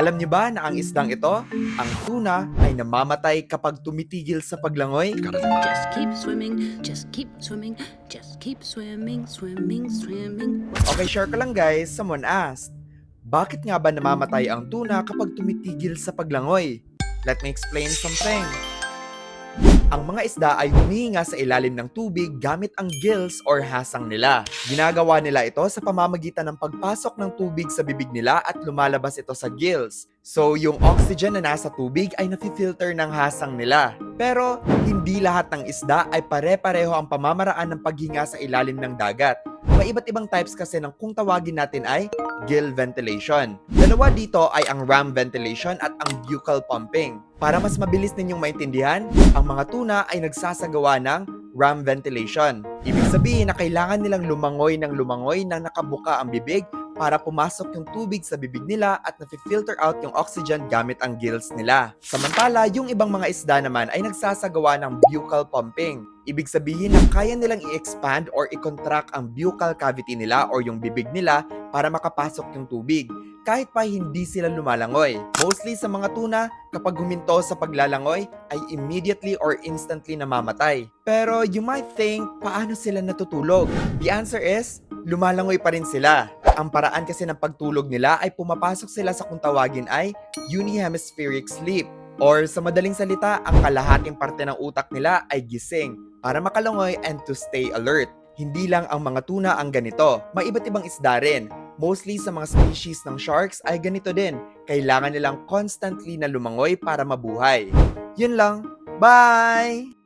Alam niyo ba na ang isdang ito, ang tuna, ay namamatay kapag tumitigil sa paglangoy? Just keep swimming, just keep swimming, just keep swimming, swimming, swimming. Okay, share ko lang guys, someone asked. Bakit nga ba namamatay ang tuna kapag tumitigil sa paglangoy? Let me explain something. Ang mga isda ay humihinga sa ilalim ng tubig gamit ang gills or hasang nila. Ginagawa nila ito sa pamamagitan ng pagpasok ng tubig sa bibig nila at lumalabas ito sa gills. So, yung oxygen na nasa tubig ay nafi-filter ng hasang nila. Pero, hindi lahat ng isda ay pare-pareho ang pamamaraan ng paghinga sa ilalim ng dagat. May iba't ibang types kasi ng kung tawagin natin ay gill ventilation. Dalawa dito ay ang ram ventilation at ang buccal pumping. Para mas mabilis ninyong maintindihan, ang mga tuna ay nagsasagawa ng ram ventilation. Ibig sabihin na kailangan nilang lumangoy ng lumangoy na nakabuka ang bibig para pumasok yung tubig sa bibig nila at nafi-filter out yung oxygen gamit ang gills nila. Samantala, yung ibang mga isda naman ay nagsasagawa ng buccal pumping. Ibig sabihin na kaya nilang i-expand or i-contract ang buccal cavity nila or yung bibig nila para makapasok yung tubig kahit pa hindi sila lumalangoy. Mostly sa mga tuna, kapag huminto sa paglalangoy, ay immediately or instantly namamatay. Pero you might think, paano sila natutulog? The answer is, lumalangoy pa rin sila. Ang paraan kasi ng pagtulog nila ay pumapasok sila sa kung tawagin ay unihemispheric sleep. Or sa madaling salita, ang kalahating parte ng utak nila ay gising para makalangoy and to stay alert. Hindi lang ang mga tuna ang ganito, may iba't ibang isda rin. Mostly sa mga species ng sharks ay ganito din. Kailangan nilang constantly na lumangoy para mabuhay. Yun lang. Bye!